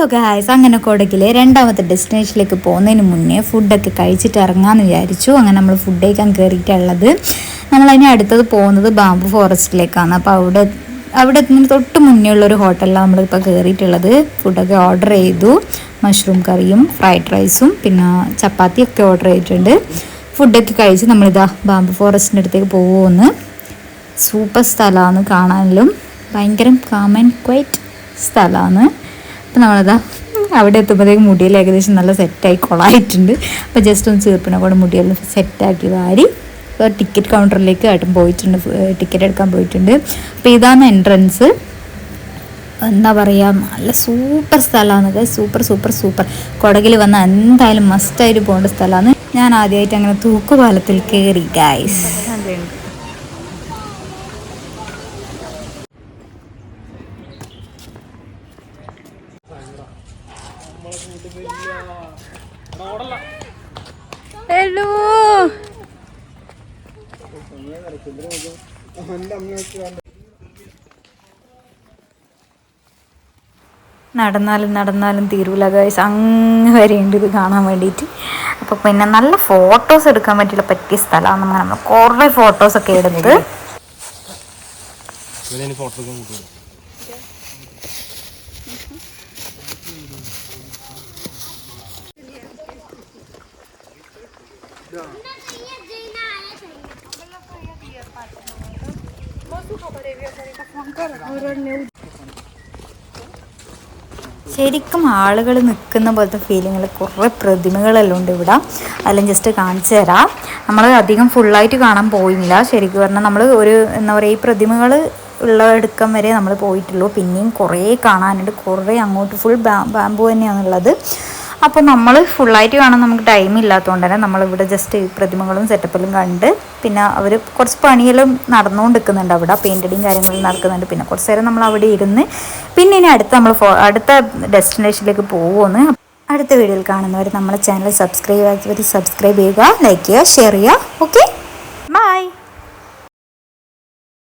Hello guys അങ്ങനെ കൊടകിലെ രണ്ടാമത്തെ ഡെസ്റ്റിനേഷനിലേക്ക് പോകുന്നതിന് മുന്നേ ഫുഡൊക്കെ കഴിച്ചിട്ട് ഇറങ്ങാമെന്ന് വിചാരിച്ചു. അങ്ങനെ നമ്മൾ ഫുഡ് കഴിക്കാൻ കയറിയിട്ടുള്ളത് നമ്മളതിന് അടുത്തത് പോകുന്നത് ബാമ്പു ഫോറസ്റ്റിലേക്കാണ് അപ്പോൾ അവിടെ അവിടെ എത്തുന്നതിന് തൊട്ട് മുന്നേ ഉള്ളൊരു ഹോട്ടലിലാണ് നമ്മളിപ്പോൾ കയറിയിട്ടുള്ളത് ഫുഡൊക്കെ ഓർഡർ ചെയ്തു. മഷ്റൂം കറിയും ഫ്രൈഡ് റൈസും പിന്നെ ചപ്പാത്തിയൊക്കെ ഓർഡർ ചെയ്തിട്ടുണ്ട്. ഫുഡൊക്കെ കഴിച്ച് നമ്മളിതാ ബാമ്പു ഫോറസ്റ്റിന്റെ അടുത്തേക്ക് പോകുമെന്ന് സൂപ്പർ സ്ഥലമാണ് കാണാനും ഭയങ്കര കാമൻ ക്വൈറ്റ് സ്ഥലമാണ്. അപ്പം നമ്മളതാ അവിടെ എത്തുമ്പോഴത്തേക്ക് മുടിയിൽ ഏകദേശം നല്ല സെറ്റായി കൊളായിട്ടുണ്ട്. അപ്പോൾ ജസ്റ്റ് ഒന്ന് ചീർപ്പിനെ കൂടെ മുടിയെല്ലാം സെറ്റാക്കി വാരി ടിക്കറ്റ് കൗണ്ടറിലേക്ക് ആയിട്ടും പോയിട്ടുണ്ട് ടിക്കറ്റ് എടുക്കാൻ പോയിട്ടുണ്ട്. അപ്പോൾ ഇതാണ് എൻട്രൻസ് എന്താ പറയുക നല്ല സൂപ്പർ സ്ഥലമാണ് സൂപ്പർ സൂപ്പർ സൂപ്പർ കൊടകിൽ വന്ന എന്തായാലും മസ്റ്റായിട്ട് പോകേണ്ട സ്ഥലമാണ്. ഞാൻ ആദ്യമായിട്ട് അങ്ങനെ തൂക്കുപാലത്തിൽ കയറി ഗൈസ് ഹലോ. നടന്നാലും നടന്നാലും തീരൂല ഗൈസ് അങ്ങ് വരെയുണ്ട് ഇത് കാണാൻ വേണ്ടിയിട്ട് അപ്പോൾ പിന്നെ നല്ല ഫോട്ടോസ് എടുക്കാൻ പറ്റിയുള്ള പറ്റിയ സ്ഥലമാണ് നമ്മൾ കുറേ ഫോട്ടോസൊക്കെ എടുത്ത് ശരിക്കും ആളുകൾ നിൽക്കുന്ന പോലത്തെ ഫീലിങ്ങിൽ കുറേ പ്രതിമകളെല്ലാം ഉണ്ട് ഇവിടെ. അതെല്ലാം ജസ്റ്റ് കാണിച്ചു തരാം. നമ്മൾ അധികം ഫുള്ളായിട്ട് കാണാൻ പോയില്ല. ശരിക്കും പറഞ്ഞാൽ നമ്മൾ ഒരു എന്താ പറയുക ഈ പ്രതിമകൾ ഉള്ള എടുക്കം വരെ നമ്മൾ പോയിട്ടുള്ളൂ. പിന്നെയും കുറേ കാണാനുണ്ട്. കുറേ അങ്ങോട്ട് ഫുൾ ബാ ബാമ്പു തന്നെയാണുള്ളത്. അപ്പോൾ നമ്മൾ ഫുള്ളായിട്ട് കാണാൻ നമുക്ക് ടൈം ഇല്ലാത്തതുകൊണ്ട് തന്നെ നമ്മളിവിടെ ജസ്റ്റ് പ്രതിമകളും സെറ്റപ്പിലും കണ്ട് പിന്നെ അവർ കുറച്ച് പണിയെല്ലാം നടന്നുകൊണ്ട് നിൽക്കുന്നുണ്ട് അവിടെ പെയിന്റടിയും കാര്യങ്ങളും നടക്കുന്നുണ്ട്. പിന്നെ കുറച്ച് നേരം നമ്മൾ അവിടെ ഇരുന്ന് പിന്നെ ഇനി അടുത്ത നമ്മൾ അടുത്ത ഡെസ്റ്റിനേഷനിലേക്ക് പോകുമെന്ന് അടുത്ത വീഡിയോയിൽ കാണുന്നവർ നമ്മുടെ ചാനൽ സബ്സ്ക്രൈബ് ആക്കിയവർ സബ്സ്ക്രൈബ് ചെയ്യുക ലൈക്ക് ചെയ്യുക ഷെയർ ചെയ്യുക. ഓക്കെ